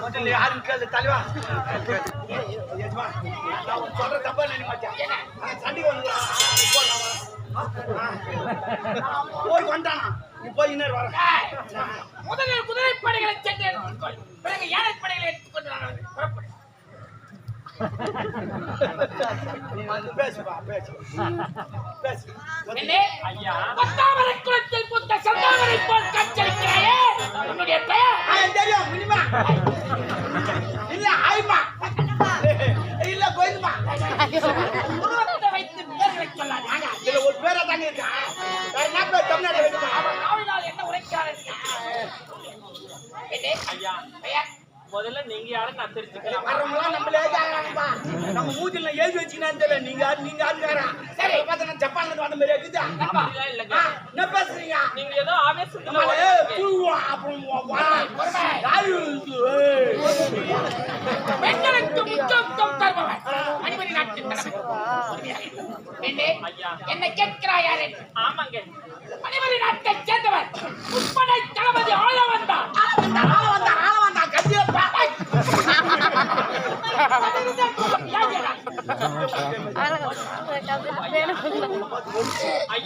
முதல்ல யாரும் கேளு தலைவா. நான் சொல்ற தப்பா நினைக்க சண்டைக்கு வந்து போய் வந்தானா. நீ போய் இன்னொரு வர முதலில் குதிரைப்படைகளை சென்று ஏழை படைகளை எடுத்துக்கொண்டு நான் பத்தாமரை குளத்தில் புத்த சந்தாமரை போல் காட்சியளிக்கிறாயே உன்னுடைய பெயர்? தெரியும் மினிமா இல்ல ஆயிமா. இல்ல கோயிலுமா. உருவத்தை வைத்து பேர்களை சொல்லாதே. இதுல ஒரு பேரா தாங்க இருக்கா வேற என்ன பேர்? தமிழ்நாடு அவன் நாவினால் என்ன உரைக்கிறார் என்னே? ஐயா பெயர்? முதல்ல நீங்க யாரும் நான் தெரிஞ்சுக்கலாம் வரவங்களாம் நம்மளே கேக்குறாங்கப்பா. நம்ம மூஞ்சில எழுதி வச்சுக்கினான்னு தெரியல. நீங்க யாரு, நீங்க யாரு கேக்குறான். சரி, பார்த்தா நான் ஜப்பான்ல இருந்து வந்த மாதிரியா இருக்குதா? அப்படிலாம் இல்லைங்க என்ன பேசுறீங்க? நீங்க ஏதோ ஆவேசத்துல புழுவா, அப்புறம். பெண்களுக்கு முக்கியத்துவம் தருபவன் தலைவர் என்னே ஐயா. என்னை கேட்கிறாய் யார் ஆமாங்க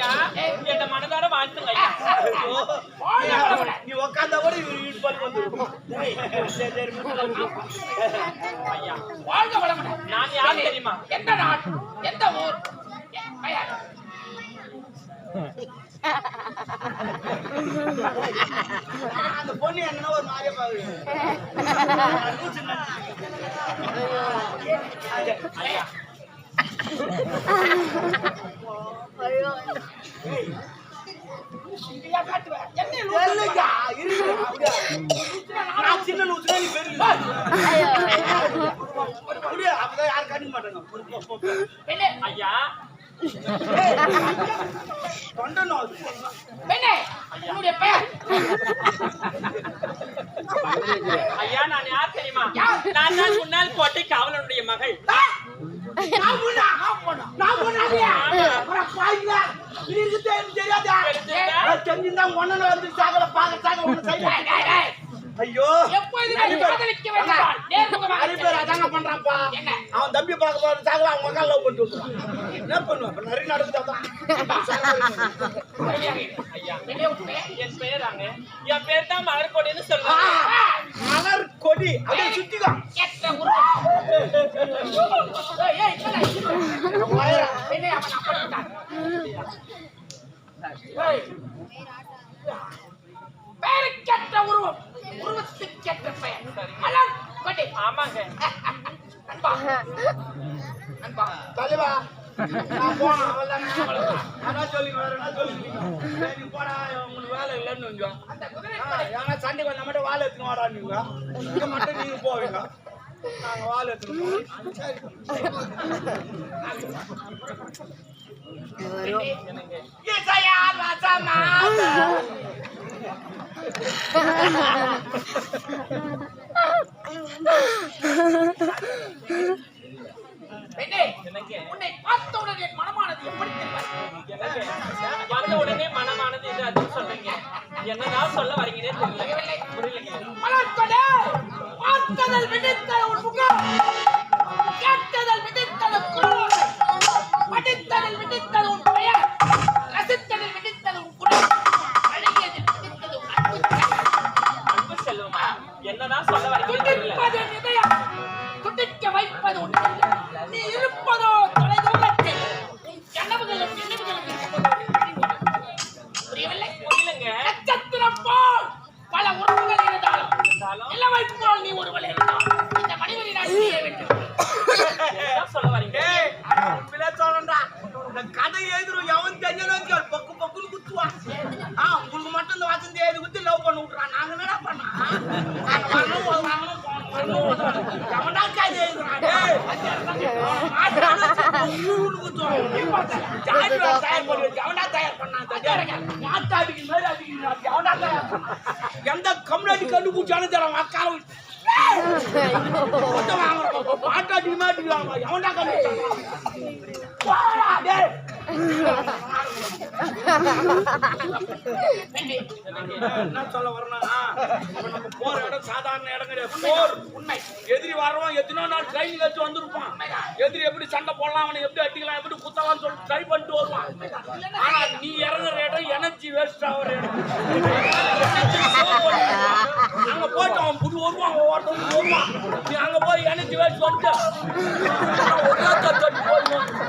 ஐயா என்ன மனதார வாழ்த்துங்க ஐயா நீ உக்காந்தா கூட இவரு இடுப்பு வலி வந்துரும். சரி, ஐயா வாழ்க வளமுடன் நான் யார் தெரியுமா எந்த நாடு எந்த ஊர் அந்த பொண்ணு என்ன ஒரு மாதிரியா பாக்குது ஐயா ஐயா ஐயா நான் யார் தெரியுமா? நான் தான் கோட்டை காவலனுடைய மகள். நான் பொண்ணா? நான் பொண்ணா இல்லையா? அப்புறம் பாய்ங்களா? இது இருக்கு தெரியும் தெரியாதா? தெரிஞ்சுதா? நான் தெரிஞ்சிருந்தா உன்னை வந்து சாகல, பாக்க சாக. ஐயோ! பேர் அதாங்க பண்றான்ப்பா? அவன் தம்பி பார்க்க போற சாகல அவன் மகள் லவ் பண்ணிட்டு. என்ன பண்ணுவான்? நிறைய பெயர் என் பெயராங்க என் பேர் தான் மலர்கொடின்னு ஆ, சொல்லுவாங்க மலர் கொடி அப்படியே அப்படித்தான் ஏய். பெயருக்கேற்ற உருவம் உருவத்துக்கேற்ற பெயர் மலர் கொடி. ஆமாங்க. நண்பா நண்பா தலைவா நான். அதான் வேற சரி போடா உங்களுக்கு வேலை இல்லைன்னு கொஞ்சம் அந்த குதிரை ஏன்னா சண்டைக்கு வந்த மட்டும் வாழை எடுத்துன்னு வாடா நீங்க. இங்க மட்டும் நீங்க போவீங்க. நாங்க வாழை எடுத்துன்னு போவோம். சரி இசையா ரசமாக பெண்ணே எனக்கு உன்னை பார்த்தவுடன் என் மனமானது எப்படி வந்த உடனே மனமானது இது அதுன்னு சொல்றீங்க. என்னதான் சொல்ல வரீங்கன்னே தெரியல. புரியலைங்க. மலர்கொடே பார்த்ததல் விடுத்தல் உன் முகம் கேட்டதல் விடுத்தல் குரல் படித்ததில் விடுத்தல் உன் எந்த கம்யூனிட்டி கண்டுபிடிச்சாலும் தரம் அக்கால மாட்டாடி மாட்டிடுவாங்க எவன்டா கண்டுபிடிச்சான் என்ன சொல்ல வரேன்னா இப்ப நம்ம போற இடம் சாதாரண இடம் கிடையாது போர் உண்மை எதிரி வரவன் எத்தனோ நாள் ட்ரைனிங் வச்சு வந்திருப்பான் எதிரி எப்படி சண்டை போடலாம் அவனை எப்படி அடிக்கலாம் எப்படி குத்தலாம்னு சொல்லிட்டு ட்ரை பண்ணிட்டு வருவான் ஆனா நீ இறங்குற இடம் எனர்ஜி வேஸ்ட் ஆகிற இடம் அங்க போயிட்டு அவன் புது வருவான் ஒவ்வொருத்தவங்க வருவான் நீ அங்க போய் எனர்ஜி வேஸ்ட் வந்துட்டு ஒரே தட்டு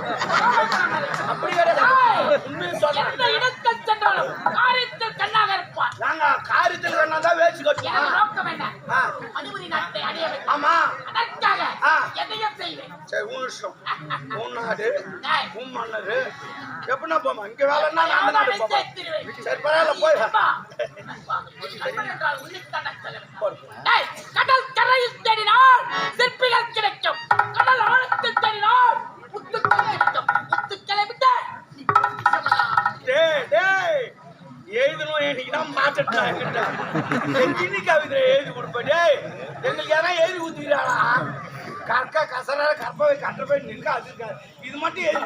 சரி உன் இஷ்டம். உன் நாடு உன் மன்னரு. எப்படின்னா போமா இங்க வேலைன்னா அந்த நாடு போமா. சரி பரவாயில்ல போய் கடல் கரையில் தேடினால் சிற்பிகள் கிடைக்கும். தான் மாட்டா என்கிட்ட கவிதை எழுதி கொடுப்பேன் எங்களுக்கு யாரா எழுதி ஊத்திக்கிறாளா கற்க கசர கற்பவை கற்றவை நிற்க அது இது மட்டும் எழுதி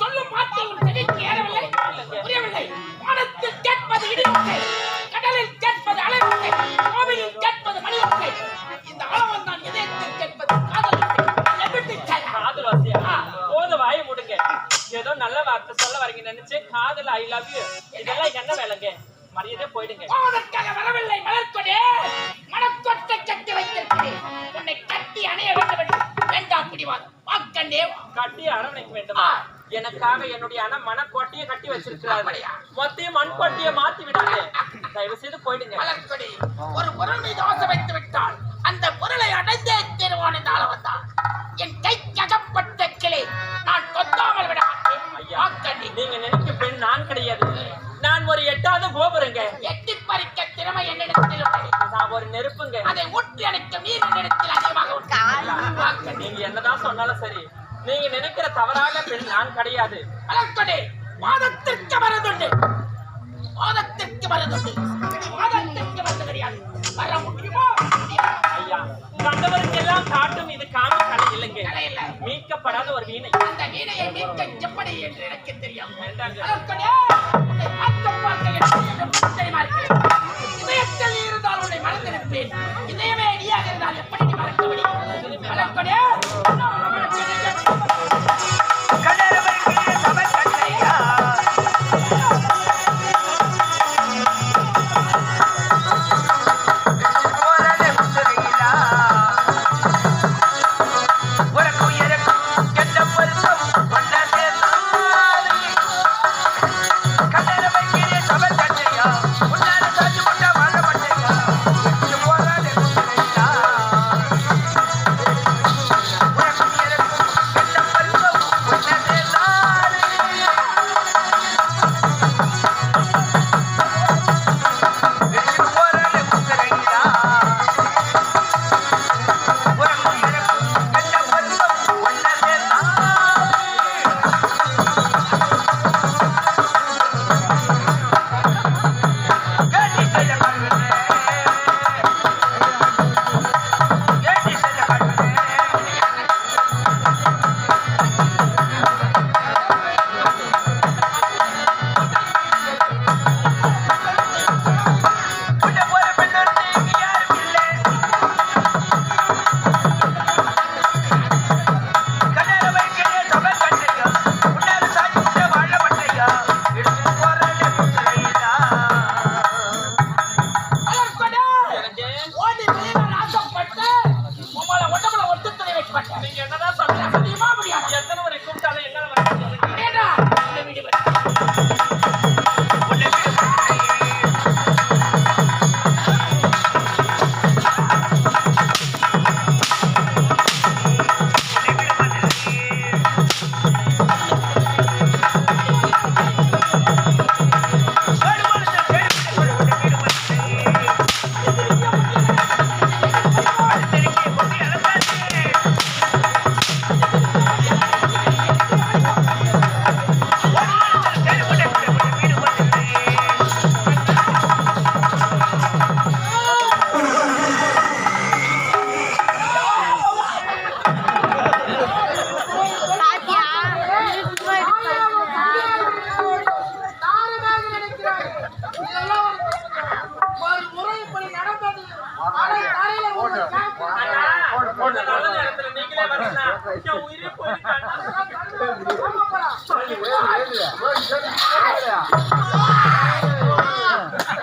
சொல்லும் வார்த்தைகள் செவிக்கு புரியவில்லை. மனத்தில் கேட்பது இடியோசை காதல் ஐ லவ் யூ இதெல்லாம் என்ன வேலைங்க? மரியாதை போயிடுங்க. போவதற்காக வரவில்லை மலர்கொடே. மனக்கொட்டை கட்டி வைத்திருக்கிறேன். உன்னை கட்டி அணைய வேண்டும் என்று வேண்டாம் பிடிவாதம் வாக்கண்டே வா. கட்டி அரவணைக்க வேண்டுமா? எனக்காக என்னுடைய அண்ணன் மனக்கோட்டையை கட்டி வச்சிருக்கிறாரு. மொத்தையும் மண் கோட்டையை மாத்தி விடாது தயவு செய்து போயிடுங்க. மலர்கொடி ஒரு பொருள் மீது ஆசை வைத்து விட்டால் அந்த பொருளை அடைந்தே தீருவான் இந்த அளவன் தான் என் கைக்கு அகப்பட்ட கிளை. நான் கொத்தாமல் விட. நீங்க நினைக்கும் பெண் நான் கிடையாது. நான் ஒரு எட்டாவது கோபுரங்க. எட்டி பறிக்க திறமை என்னிடத்தில் நான் ஒரு நெருப்புங்க. அதை ஊற்றி அணைக்கும் நீர் என்னிடத்தில் அதிகமாக நீங்க என்னதான் சொன்னாலும் சரி. நீங்க நினைக்கிற தவறான பெண் நான் கிடையாது. மலர்கொடி வாதத்திற்கு வரதுண்டு வாதத்திற்கு வரதுண்டு இது வாதத்திற்கு வந்து கிடையாது வர முடியுமோ. ஐயா கண்டவருக்கெல்லாம் இல்லைங்க. மீட்கப்படாத ஒரு வீணை அந்த வீணையை மீட்க எப்படி என்று எனக்கு தெரியும்? இதயத்தில் இருந்தால் உன்னை மறந்திருப்பேன் இதயமே நீயாக இருந்தால் எப்படி நீ மறக்க முடியும்? பட் நீங்க என்னதான் சொல்ல சத்தியமா முடியாது.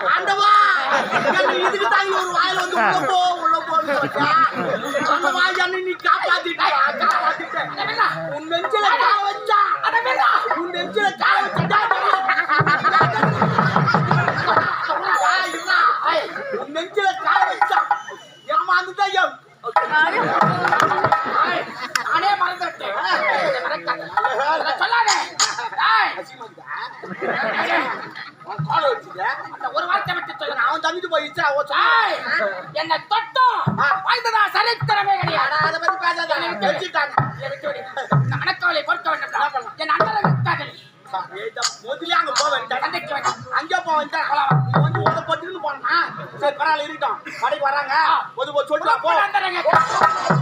ஆண்டவா இதுக்கு தாங்க ஒரு வாயில வந்து உள்ள போ உள்ள போன்னு அந்த வாய் அண்ணன் நீ காப்பாத்திட்ட உன் நெஞ்சில கால உன் நெஞ்சில கால சலித்தரமே மனக்கவலை பொறுக்க வேண்டும். என் அண்ணனை விட்டார்கள் முதலே அங்க போவேன் சண்டைக்கு அங்க போவேன் நீ வந்து உத பத்துக்கு போனா? சரி பரவாயில்ல இருக்கட்டும். கடைக்கு வராங்க. பொது சொல்லிட்டு போ.